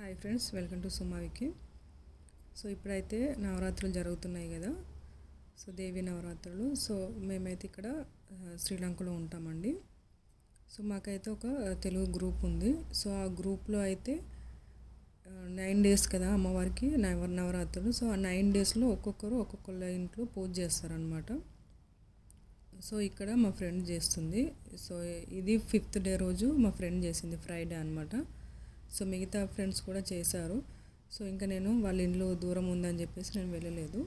Hi friends welcome to సుమావికి so ఇప్పుడైతే నవరాత్రులు జరుగుతున్నాయి కదా. సో దేవి నవరాత్రులు. సో మేమైతే ఇక్కడ శ్రీలంకలో ఉంటామండి. సో మాకైతే ఒక తెలుగు గ్రూప్ ఉంది. సో ఆ గ్రూప్లో అయితే నైన్ డేస్ కదా అమ్మవారికి నవ నవరాత్రులు. సో ఆ నైన్ డేస్లో ఒక్కొక్కరు ఒక్కొక్కళ్ళ ఇంట్లో పూజ చేస్తారనమాట సో ఇక్కడ మా ఫ్రెండ్ చేస్తుంది. సో ఇది ఫిఫ్త్ డే రోజు మా ఫ్రెండ్ చేసింది ఫ్రైడే అనమాట సో మిగతా ఫ్రెండ్స్ కూడా చేశారు. సో ఇంకా నేను వాళ్ళ ఇంట్లో దూరం ఉందని చెప్పేసి నేను వెళ్ళలేదు.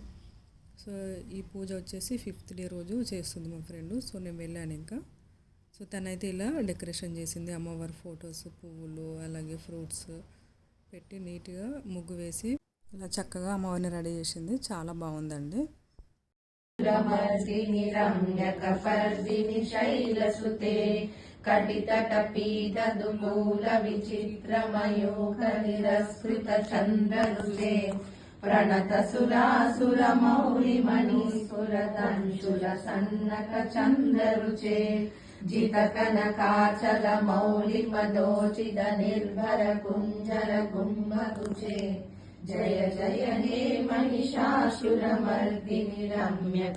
సో ఈ పూజ వచ్చేసి ఫిఫ్త్ డే రోజు చేస్తుంది మా ఫ్రెండ్. సో నేను వెళ్ళాను ఇంకా. సో తనైతే ఇలా డెకరేషన్ చేసింది. అమ్మవారి ఫొటోస్ పువ్వులు అలాగే ఫ్రూట్స్ పెట్టి నీట్గా ముగ్గు వేసి ఇలా చక్కగా అమ్మవారిని రెడీ చేసింది. చాలా బాగుందండి. శైలసుతే शैलसुते कटितटपीतदुमूलविचित्रमयूखनिरस्कृतचन्द्ररुचे प्रणतसुरासुरमौलिमणिसुरतंशुलसन्नकचन्द्ररुचे जितकनकाचलमौलिमदोचिदनिर्भरकुञ्जरकुम्भकुचे जय जय हे महिषासुरमर्दिनि रम्यक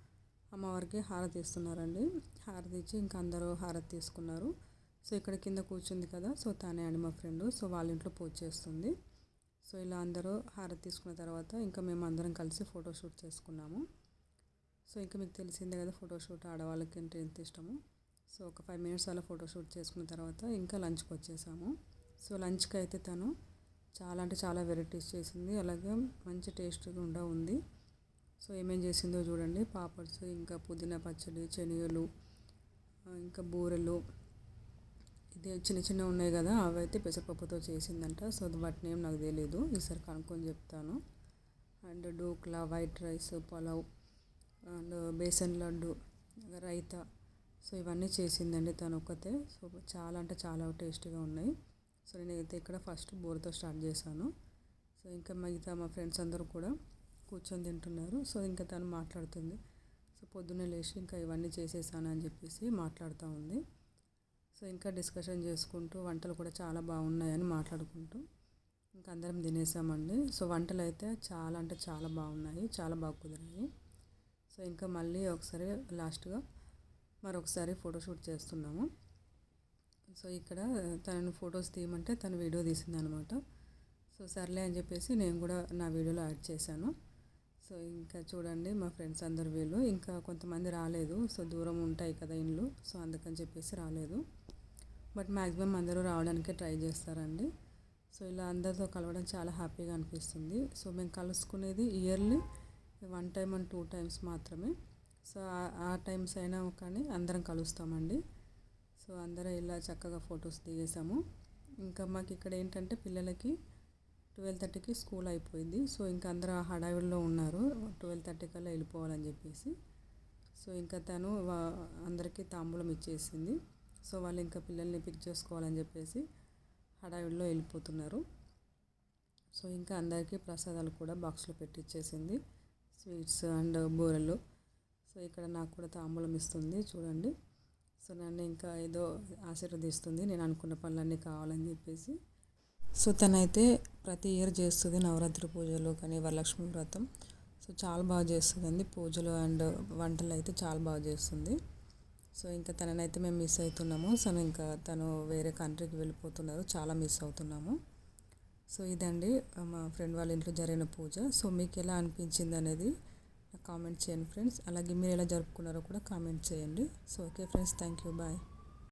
అమ్మవారికి హారతి ఇస్తున్నారండి. హారతి ఇచ్చి ఇంకా అందరూ హారతి తీసుకున్నారు. సో ఇక్కడ కింద కూర్చుంది కదా సో తానే అండి మా ఫ్రెండ్. సో వాళ్ళ ఇంట్లో పూజ చేస్తుంది. సో ఇలా అందరూ హారతి తీసుకున్న తర్వాత ఇంకా మేము అందరం కలిసి ఫోటోషూట్ చేసుకున్నాము. సో ఇంకా మీకు తెలిసిందే కదా ఫోటోషూట్ ఆడవాళ్ళకి అంటే ఎంత ఇష్టము. సో ఒక ఫైవ్ మినిట్స్ అలా ఫోటోషూట్ చేసుకున్న తర్వాత ఇంకా లంచ్కి వచ్చేసాము. సో లంచ్కి అయితే తను చాలా అంటే చాలా వెరైటీస్ చేసింది. అలాగే మంచి టేస్ట్గా కూడా ఉంది. సో ఏమేం చేసిందో చూడండి. పాపడ్స్ ఇంకా పుదీనా పచ్చడి శనగలు ఇంకా బూరెలు. ఇది చిన్న చిన్న ఉన్నాయి కదా అవైతే పెసరపప్పుతో చేసిందంట. సో వాటి నేమ్ నాకు తెలియదు ఈసారి కనుక్కొని చెప్తాను. And dhokla white rice pulao and besan laddu raita. So ఇవన్నీ చేసిందండి తను ఒక్కతే. సో చాలా అంటే చాలా టేస్టీగా ఉన్నాయి. సో నేనైతే ఇక్కడ ఫస్ట్ బోర్తో స్టార్ట్ చేశాను. సో ఇంకా మిగతా మా ఫ్రెండ్స్ అందరూ కూడా కూర్చొని తింటున్నారు. సో ఇంకా తను మాట్లాడుతుంది. సో పొద్దున్నే లేచి ఇంకా ఇవన్నీ చేసేసాను అని చెప్పేసి మాట్లాడుతూ ఉంది. సో ఇంకా డిస్కషన్ చేసుకుంటూ వంటలు కూడా చాలా బాగున్నాయని మాట్లాడుకుంటూ ఇంకా అందరం తినేసామండి. సో వంటలు అయితే చాలా అంటే చాలా బాగున్నాయి. చాలా బాగా కుదిరాయి సో ఇంకా మళ్ళీ ఒకసారి లాస్ట్గా మరొకసారి ఫోటోషూట్ చేస్తున్నాము. సో ఇక్కడ తనను ఫొటోస్ తీయమంటే తను వీడియో తీసింది అనమాట సో సర్లే అని చెప్పేసి నేను కూడా నా వీడియోలో యాడ్ చేశాను. సో ఇంకా చూడండి మా ఫ్రెండ్స్ అందరు వీళ్ళు. ఇంకా కొంతమంది రాలేదు. సో దూరం ఉంటాయి కదా ఇండ్లు. సో అందుకని చెప్పేసి రాలేదు. బట్ మ్యాక్సిమం అందరూ రావడానికే ట్రై చేస్తారండి. సో ఇలా అందరితో కలవడం చాలా హ్యాపీగా అనిపిస్తుంది. సో మేము కలుసుకునేది yearly one time and two times మాత్రమే. సో ఆ టైమ్స్ అయినా కానీ అందరం కలుస్తామండి. సో అందరం ఇలా చక్కగా ఫొటోస్ దిగేసాము. ఇంకా మాకు ఇక్కడ ఏంటంటే పిల్లలకి ట్వెల్వ్ థర్టీకి స్కూల్ అయిపోయింది. సో ఇంకా అందరూ హడావిడిలో ఉన్నారు. ట్వెల్వ్ థర్టీ కల్లా వెళ్ళిపోవాలని చెప్పేసి. సో ఇంకా తను అందరికీ తాంబూలం ఇచ్చేసింది. సో వాళ్ళు ఇంకా పిల్లల్ని పిక్ చేసుకోవాలని చెప్పేసి హడావిడిలో వెళ్ళిపోతున్నారు. సో ఇంకా అందరికీ ప్రసాదాలు కూడా బాక్స్లో పెట్టిచ్చేసింది. స్వీట్స్ అండ్ బూరెలు. సో ఇక్కడ నాకు కూడా తాంబూలం ఇస్తుంది. చూడండి. సో నన్ను ఇంకా ఏదో ఆశీర్వదిస్తుంది. నేను అనుకున్న పనులన్నీ కావాలని చెప్పేసి. సో తనైతే ప్రతి ఇయర్ చేస్తుంది నవరాత్రి పూజలు కానీ వరలక్ష్మి వ్రతం. సో చాలా బాగా చేస్తుందండి. పూజలు అండ్ వంటలు అయితే చాలా బాగా చేస్తుంది. సో ఇంకా తననైతే మేము మిస్ అవుతున్నాము. సో ఇంకా తను వేరే కంట్రీకి వెళ్ళిపోతున్నారు. చాలా మిస్ అవుతున్నాము. సో ఇదండి. మా ఫ్రెండ్ వాళ్ళ ఇంట్లో జరిగిన పూజ. సో మీకు ఎలా అనిపించింది అనేది కామెంట్ చేయండి ఫ్రెండ్స్. అలాగే మీరు ఎలా జరుపుకున్నారో కూడా కామెంట్ చేయండి. So okay friends. Thank you. Bye.